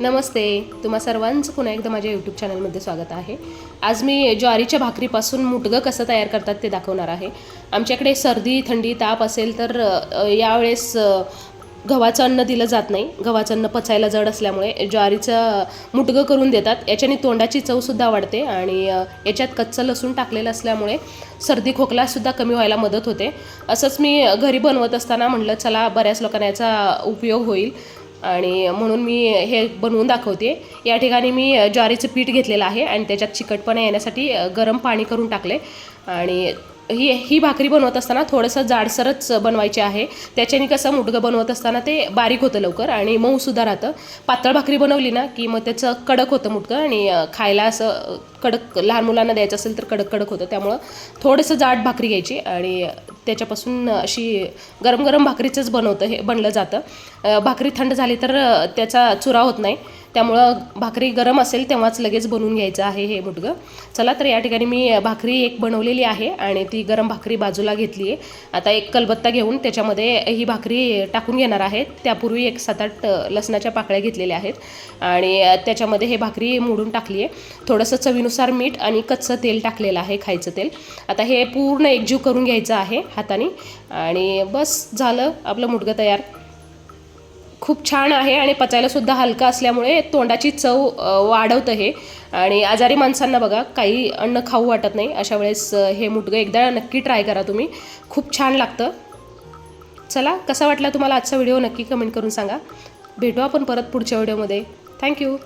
नमस्ते. तुम्हा सर्वांचं पुन्हा एकदा माझ्या यूट्यूब चॅनलमध्ये स्वागत आहे. आज मी ज्वारीच्या भाकरीपासून मुटगं कसं तयार करतात ते दाखवणार आहे. आमच्याकडे सर्दी थंडी ताप असेल तर यावेळेस गव्हाचं अन्न दिलं जात नाही. गव्हाचं अन्न पचायला जड असल्यामुळे ज्वारीचं मुटगं करून देतात. याच्याने तोंडाची चवसुद्धा वाढते आणि याच्यात कच्चं लसूण टाकलेलं असल्यामुळे सर्दी खोकलासुद्धा कमी व्हायला मदत होते. असंच मी घरी बनवत असताना म्हणलं चला बऱ्याच लोकांना याचा उपयोग होईल. आणि म्हणून मी हे बनवून दाखवते. या ठिकाणी मी ज्वारीचं पीठ घेतलेलं आहे आणि त्याच्यात चिकटपणा येण्यासाठी गरम पाणी करून टाकले आणि ही ही भाकरी बनवत असताना थोडंसं जाडसरच बनवायची आहे. त्याच्याने कसं मुटगं बनवत असताना ते बारीक होतं लवकर आणि मऊसुद्धा राहतं. पातळ भाकरी बनवली ना की मग त्याचं कडक होतं मुटकं आणि खायला असं कडक लहान मुलांना द्यायचं असेल तर कडक कडक होतं. त्यामुळं थोडंसं जाड भाकरी घ्यायची आणि त्याच्यापासून अशी गरम गरम भाकरीचंच बनवतं हे बनलं जातं. भाकरी थंड झाली तर त्याचा चुरा होत नाही. त्यामुळं भाकरी गरम असेल तेव्हाच लगेच बनवून घ्यायचं आहे हे मुटगं. चला तर या ठिकाणी मी भाकरी एक बनवलेली आहे आणि ती गरम भाकरी बाजूला घेतली आहे. आता एक कलबत्ता घेऊन त्याच्यामध्ये ही भाकरी टाकून घेणार आहे. त्यापूर्वी एक सात आठ लसणाच्या पाकळ्या घेतलेल्या आहेत आणि त्याच्यामध्ये हे भाकरी मोडून टाकली आहे. थोडंसं चवीनुसार मीठ आणि कच्चं तेल टाकलेलं आहे खायचं तेल. आता हे पूर्ण एकजीव करून घ्यायचं आहे हाताने आणि बस झालं आपलं मुटगं तयार. खूप छान आहे आणि पचायलासुद्धा हलकं हलका असल्यामुळे तोंडाची चव वाढवतं हे. आणि आजारी माणसांना बघा काही अन्न खाऊ वाटत नाही. अशा वेळेस हे मुटगं एकदा नक्की ट्राय करा तुम्ही. खूप छान लागतं. चला कसा वाटला तुम्हाला आजचा व्हिडिओ नक्की कमेंट करून सांगा. भेटू आपण परत पुढच्या व्हिडिओमध्ये. थँक्यू.